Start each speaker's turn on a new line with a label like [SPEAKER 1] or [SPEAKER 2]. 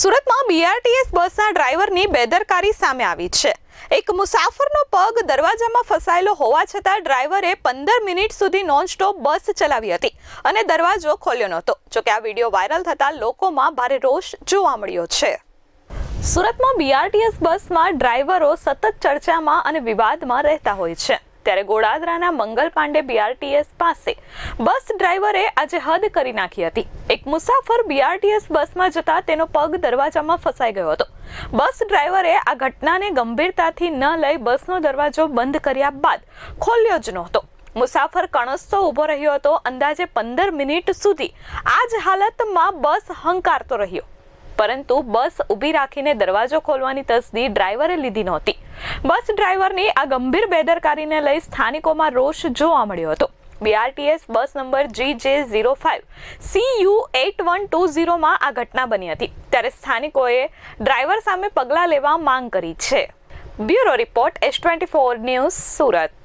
[SPEAKER 1] સુરતમાં બીઆરટીએસ બસના ડ્રાઈવરની બેદરકારી સામે આવી છે. એક મુસાફરનો પગ દરવાજામાં ફસાયેલો હોવા છતાં ડ્રાઈવરે પંદર મિનિટ સુધી નોનસ્ટોપ બસ ચલાવી હતી અને દરવાજો ખોલ્યો નહોતો. જોકે આ વીડિયો વાયરલ થતાં લોકોમાં ભારે રોષ જોવા મળ્યો છે. સુરતમાં બીઆરટીએસ બસમાં ડ્રાઈવરો સતત ચર્ચામાં અને વિવાદમાં રહેતા હોય છે. ત્યારે ગોડાદરાના મંગલ પાંડે બીઆરટીએસ પાસે બસ ડ્રાઈવરે આજે હદ કરી નાખી હતી. એક મુસાફર બીઆરટીએસ બસમાં જતા તેનો પગ દરવાજામાં ફસાઈ ગયો હતો. બસ ડ્રાઈવરે આ ઘટનાને ગંભીરતાથી ન લઈ બસનો દરવાજો બંધ કર્યા બાદ ખોલ્યો જ નહોતો. મુસાફર કણસતો ઊભો રહ્યો હતો. અંદાજે પંદર મિનિટ સુધી આ જ હાલતમાં બસ હંકારતો રહ્યો. પરંતુ બસ ઊભી રાખીને દરવાજો ખોલવાની તસદી ડ્રાઈવરે લીધી નહોતી. બસ ડ્રાઈવરની આ ગંભીર બેદરકારીને લઈ સ્થાનિકોમાં રોષ જોવા મળ્યો હતો. BRTS bus number G J zero five C U eight one two ઝીરોમાં આ ઘટના બની હતી. ત્યારે સ્થાનિકોએ ડ્રાઈવર સામે પગલાં લેવા માંગ કરી છે. Bureau report S twenty four news Surat.